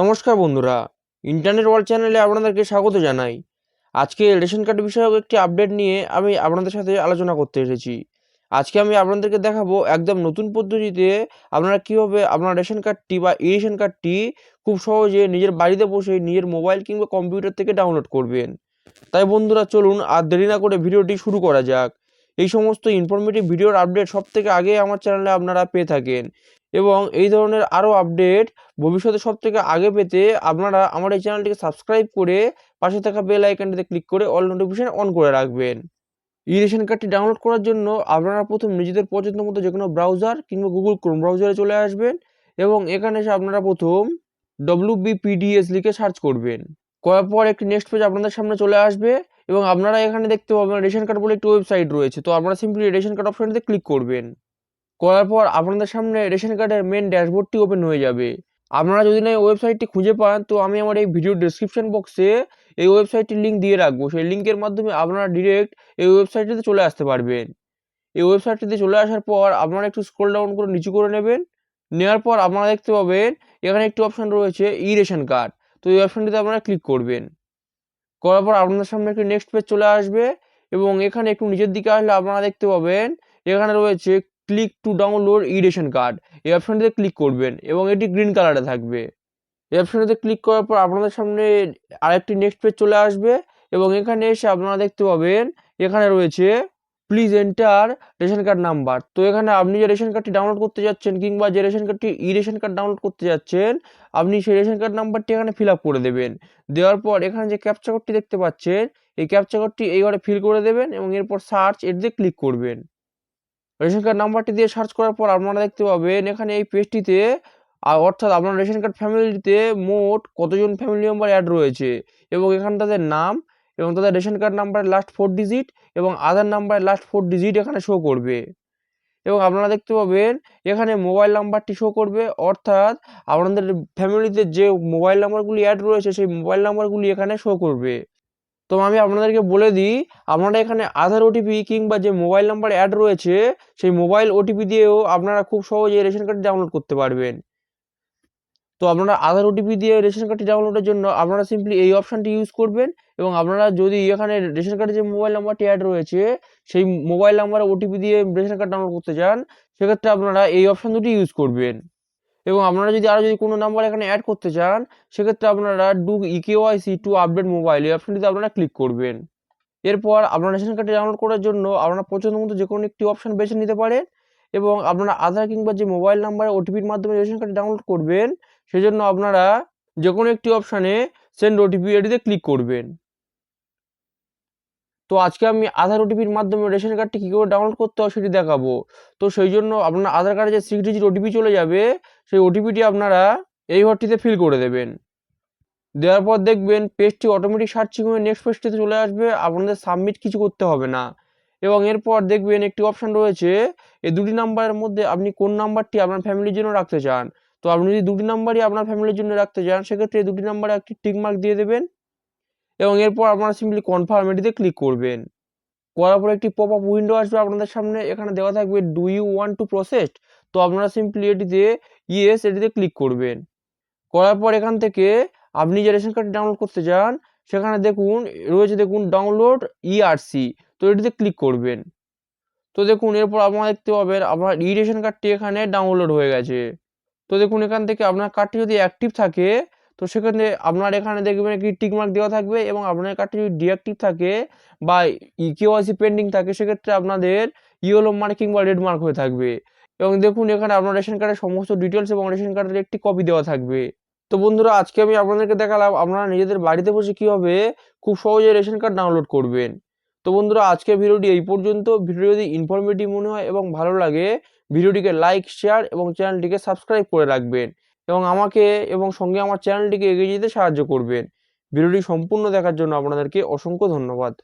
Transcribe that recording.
নমস্কার বন্ধুরা internet world চ্যানেলে আপনাদেরকে স্বাগত জানাই। আজকে রেশন কার্ড বিষয়ক একটি আপডেট নিয়ে আমি আপনাদের সাথে আলোচনা করতে এসেছি। আজকে আমি আপনাদেরকে দেখাবো একদম নতুন পদ্ধতিতে আপনারা কীভাবে আপনার রেশন কার্ডটি বা ই রেশন কার্ডটি খুব সহজে নিজের বাড়িতে বসে নিজের মোবাইল কিংবা কম্পিউটার থেকে ডাউনলোড করবেন। তাই বন্ধুরা, চলুন আর দেরি না করে ভিডিওটি শুরু করা যাক। এই সমস্ত ইনফরমেটিভ ভিডিওর আপডেট সব থেকে আগে আমার চ্যানেলে আপনারা পেয়ে থাকেন। এবং এই ধরনের আরও আপডেট ভবিষ্যতে সব থেকে আগে পেতে আপনারা আমার এই চ্যানেলটিকে সাবস্ক্রাইব করে পাশে থাকা বেল আইকনটিতে ক্লিক করে অল নোটিফিকেশন অন করে রাখবেন। ই রেশন কার্ডটি ডাউনলোড করার জন্য আপনারা প্রথম নিজেদের পছন্দ মতো যে কোনো ব্রাউজার কিংবা গুগল ক্রোম ব্রাউজারে চলে আসবেন এবং এখানে এসে আপনারা প্রথম ডব্লিউ লিখে সার্চ করবেন। করার পর একটি নেক্সট পেজ আপনাদের সামনে চলে আসবে এবং আপনারা এখানে দেখতে পাবেন রেশন কার্ড বলে একটি ওয়েবসাইট রয়েছে। তো আপনারা সিম্পলি রেশন কার্ড অপশনটিতে ক্লিক করবেন। করার পর আপনাদের সামনে রেশন কার্ডের মেন ড্যাশবোর্ডটি ওপেন হয়ে যাবে। আপনারা যদি না এই ওয়েবসাইটটি খুঁজে পান, তো আমি আমার এই ভিডিও ডিসক্রিপশন বক্সে এই ওয়েবসাইটটির লিঙ্ক দিয়ে রাখব। সেই লিঙ্কের মাধ্যমে আপনারা ডিরেক্ট এই ওয়েবসাইটটিতে চলে আসতে পারবেন। এই ওয়েবসাইটটিতে চলে আসার পর আপনারা একটু স্ক্রল ডাউন করে নিচু করে নেবেন। নেওয়ার পর আপনারা দেখতে পাবেন, এখানে একটি অপশান রয়েছে ই রেশন কার্ড তো এই অপশানটিতে আপনারা ক্লিক করবেন। করার পর আপনাদের সামনে একটি নেক্সট পেজ চলে আসবে এবং এখানে একটু নিচের দিকে আসলে আপনারা দেখতে পাবেন, এখানে রয়েছে click to download e ration card এই অপশনটিতে ক্লিক করবেন এবং এটি গ্রিন কালারে থাকবে। এই অপশনটিতে ক্লিক করার পর আপনাদের সামনে আরেকটি নেক্সট পেজ চলে আসবে এবং এখানে এসে আপনারা দেখতে পাবেন, এখানে রয়েছে please enter ration card number তো এখানে আপনি যে রেশন কার্ডটি ডাউনলোড করতে যাচ্ছেন কিংবা যে রেশন কার্ডটি ই রেশন কার্ড ডাউনলোড করতে যাচ্ছেন, আপনি সেই রেশন কার্ড নাম্বারটি এখানে ফিল আপ করে দেবেন। দেওয়ার পর এখানে যে ক্যাপচা কোডটি দেখতে পাচ্ছেন, এই ক্যাপচা কোডটি ফিল করে দেবেন এবং এরপর সার্চ এটিতে ক্লিক করবেন। রেশন কার্ড নাম্বারটি দিয়ে সার্চ করার পর আপনারা দেখতে পাবেন এখানে এই পেজটিতে অর্থাৎ আপনার রেশন কার্ড ফ্যামিলিতে মোট কতজন ফ্যামিলি মেম্বার অ্যাড রয়েছে এবং এখানে তাদের নাম এবং তাদের রেশন কার্ড নাম্বারের লাস্ট ফোর ডিজিট এবং আধার নাম্বারের লাস্ট ফোর ডিজিট এখানে শো করবে। এবং আপনারা দেখতে পাবেন এখানে মোবাইল নাম্বারটি শো করবে, অর্থাৎ আপনাদের ফ্যামিলিতে যে মোবাইল নাম্বারগুলি অ্যাড রয়েছে সেই মোবাইল নাম্বারগুলি এখানে শো করবে। তো আমি আপনাদেরকে বলে দিই, আপনারা এখানে আধার ওটিপি কিংবা যে মোবাইল নাম্বার অ্যাড রয়েছে, সেই মোবাইল ওটিপি দিয়েও আপনারা খুব সহজে রেশন কার্ড ডাউনলোড করতে পারবেন। তো আপনারা আধার ওটিপি দিয়ে রেশন কার্ডটি ডাউনলোডের জন্য আপনারা সিম্পলি এই অপশানটি ইউজ করবেন এবং আপনারা যদি এখানে রেশন কার্ডে যে মোবাইল নাম্বারটি অ্যাড রয়েছে, সেই মোবাইল নাম্বারে ওটিপি দিয়ে রেশন কার্ড ডাউনলোড করতে চান, সেক্ষেত্রে আপনারা এই অপশান দুটি ইউজ করবেন। এবং আপনারা যদি আরও যদি কোনো নাম্বার এখানে অ্যাড করতে চান, সেক্ষেত্রে আপনারা do eKYC to update mobile এই অপশানটিতে আপনারা ক্লিক করবেন। এরপর আপনার রেশন কার্ডটি ডাউনলোড করার জন্য আপনারা পছন্দ মতো যে কোনো একটি অপশান বেছে নিতে পারেন এবং আপনারা আধার কিংবা যে মোবাইল নাম্বারে ওটিপির মাধ্যমে রেশন কার্ডটি ডাউনলোড করবেন, সেজন্য আপনারা যে কোনো একটি অপশানে সেন্ড ওটিপি এটিতে ক্লিক করবেন। তো আজকে আমি আধার ওটিপির মাধ্যমে রেশন কার্ডটি কী করে ডাউনলোড করতে হয় সেটি দেখাবো। তো সেই জন্য আপনার আধার কার্ডে যে সিক্স ডিজিট ওটিপি চলে যাবে, সেই ওটিপিটি আপনারা এই ঘরটিতে ফিল করে দেবেন। দেওয়ার পর দেখবেন পেজটি অটোমেটিক সার্চিং হয়ে নেক্সট পেজটিতে চলে আসবে, আপনাদের সাবমিট কিছু করতে হবে না। এবং এরপর দেখবেন একটি অপশান রয়েছে, এই দুটি নাম্বারের মধ্যে আপনি কোন নাম্বারটি আপনার ফ্যামিলির জন্য রাখতে চান। তো আপনি যদি দুটি নাম্বারই আপনার ফ্যামিলির জন্য রাখতে চান, সেক্ষেত্রে দুটি নাম্বারে একটি টিক মার্ক দিয়ে দেবেন। এবং এরপর আপনারা সিম্পলি কনফার্ম এটিতে ক্লিক করবেন। করার পর একটি পপ আপ উইন্ডো আসবে আপনাদের সামনে, এখানে দেওয়া থাকবে do you want to process তো আপনারা সিম্পলি এটিতে ইয়েস এটিতে ক্লিক করবেন। করার পর এখান থেকে আপনি যে রেশন কার্ডটি ডাউনলোড করতে চান, সেখানে দেখুন, রয়েছে দেখুন ডাউনলোড ইআরসি তো এটিতে ক্লিক করবেন। তো দেখুন, এরপর আপনারা দেখতে পাবেন, আপনার ই রেশন কার্ডটি এখানে ডাউনলোড হয়ে গেছে। তো দেখুন, এখান থেকে আপনার কার্ডটি যদি অ্যাক্টিভ থাকে তো সেখানে আপনার এখানে দেখবেন কি টিকমার্ক দেওয়া থাকবে এবং আপনার কার্ডটি যদি ডিঅ্যাক্টিভ থাকে বা কেওয়াইসি পেন্ডিং থাকে, সেক্ষেত্রে আপনাদের ইয়েলো মার্ক কিংবা রেড মার্ক হয়ে থাকবে। এবং দেখুন, এখানে আপনার রেশন কার্ডের সমস্ত ডিটেলস এবং রেশন কার্ডের একটি কপি দেওয়া থাকবে। তো বন্ধুরা, আজকে আমি আপনাদেরকে দেখালাম আপনারা নিজেদের বাড়িতে বসে কীভাবে খুব সহজে রেশন কার্ড ডাউনলোড করবেন। তো বন্ধুরা, আজকের ভিডিওটি এই পর্যন্ত। ভিডিও যদি ইনফরমেটিভ মনে হয় এবং ভালো লাগে, ভিডিওটিকে লাইক শেয়ার এবং চ্যানেলটিকে সাবস্ক্রাইব করে রাখবেন। এবং আমাকে এবং সঙ্গে আমার চ্যানেলটিকে এগিয়ে যেতে সাহায্য করবেন। ভিডিওটি সম্পূর্ণ দেখার জন্য আপনাদেরকে অসংখ্য ধন্যবাদ।